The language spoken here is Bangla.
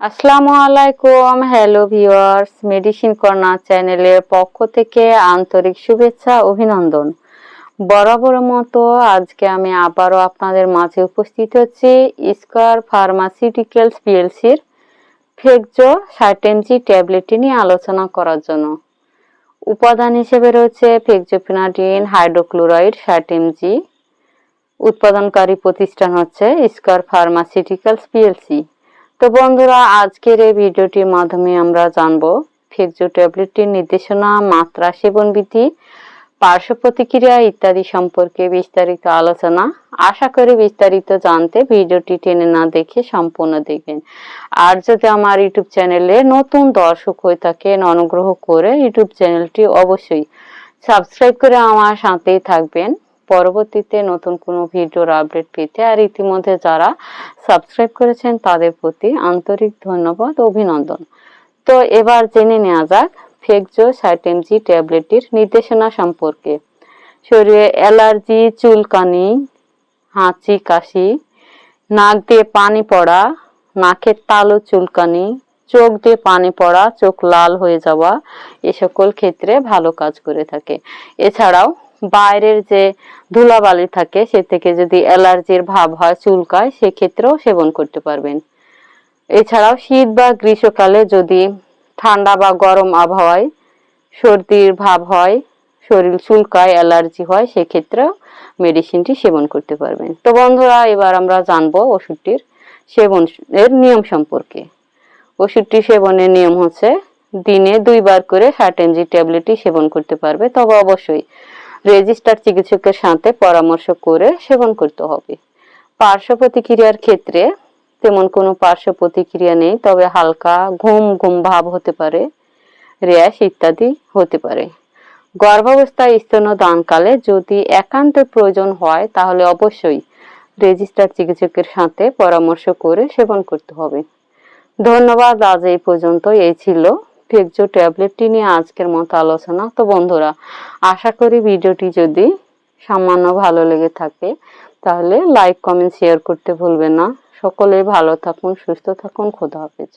আসসালামু আলাইকুম, হ্যালো ভিউয়ার্স, মেডিসিন কর্নার চ্যানেলের পক্ষ থেকে আন্তরিক শুভেচ্ছা, অভিনন্দন। বরাবর মতো আজকে আমি আবারও আপনাদের মাঝে উপস্থিত হচ্ছি স্কয়ার ফার্মাসিউটিক্যালস পিএলসির ফেকজো এমজি ট্যাবলেটটি নিয়ে আলোচনা করার জন্য। উপাদান হিসেবে রয়েছে ফেকজোফিনাডিন হাইড্রোক্লোরাইড এমজি উৎপাদনকারী প্রতিষ্ঠান হচ্ছে স্কয়ার ফার্মাসিউটিক্যালস পিএলসি। তো বন্ধুরা, আজকের এই ভিডিওটির মাধ্যমে আমরা জানব ফেকজো ট্যাবলেটটির নির্দেশনা, মাত্রা সেবন বিধি পার্শ্ব প্রতিক্রিয়া ইত্যাদি সম্পর্কে বিস্তারিত আলোচনা। আশা করি বিস্তারিত জানতে ভিডিওটি টেনে না দেখে সম্পূর্ণ দেখবেন। আর যদি আমার ইউটিউব চ্যানেলে নতুন দর্শক হয়ে থাকেন, অনুগ্রহ করে ইউটিউব চ্যানেলটি অবশ্যই সাবস্ক্রাইব করে আমার সাথেই থাকবেন। পরবর্তীতে নতুন কোনো ভিডিওর আপডেট পেতে আর ইতিমধ্যে যারা সাবস্ক্রাইব করেছেন, তাদের প্রতি আন্তরিক ধন্যবাদ, অভিনন্দন। তো এবার জেনে নেওয়া যাক ফেকজো এমজি ট্যাবলেটটির নির্দেশনা সম্পর্কে। শরীরে অ্যালার্জি, চুলকানি, হাঁচি, কাশি, নাক দিয়ে পানি পড়া, নাকের তালু চুলকানি, চোখ দিয়ে পানি পড়া, চোখ লাল হয়ে যাওয়া, এ সকল ক্ষেত্রে ভালো কাজ করে থাকে। এছাড়াও বাইরের যে ধুলাবালি থাকে, সে থেকে যদি অ্যালার্জির ভাব হয়, চুলকায়, সেক্ষেত্রেও সেবন করতে পারবেন। এছাড়াও শীত বা গ্রীষ্মকালে যদি ঠান্ডা বা গরম আবহাওয়ায় সর্দির ভাব হয়, শরীর চুলকায়, অ্যালার্জি হয়, সেক্ষেত্রেও মেডিসিনটি সেবন করতে পারবেন। তো বন্ধুরা, এবার আমরা জানব ওষুধটির সেবন এর নিয়ম সম্পর্কে। ওষুধটি সেবনের নিয়ম হচ্ছে, দিনে দুইবার করে ষাট এমজি ট্যাবলেটই সেবন করতে পারবে। তবে অবশ্যই রেজিস্টার চিকিৎসকের সাথে পরামর্শ করে সেবন করতে হবে। পার্শ্ব প্রতিক্রিয়ার ক্ষেত্রে তেমন কোনো পার্শ্ব প্রতিক্রিয়া নেই, তবে হালকা ঘুম ঘুম ভাব হতে পারে, র্যাশ ইত্যাদি হতে পারে। গর্ভাবস্থায় স্তন্যদানকালে যদি একান্ত প্রয়োজন হয়, তাহলে অবশ্যই রেজিস্টার চিকিৎসকের সাথে পরামর্শ করে সেবন করতে হবে। ধন্যবাদ, আজ এই পর্যন্ত এই ছিল ফেকজো ট্যাবলেটটি নিয়ে আজকের মতো আলোচনা। তো বন্ধুরা, আশা করি ভিডিওটি যদি সামান্য ভালো লেগে থাকে, তাহলে লাইক কমেন্ট শেয়ার করতে ভুলবেন না। সকলে ভালো থাকুন, সুস্থ থাকুন, খোদা হাফেজ।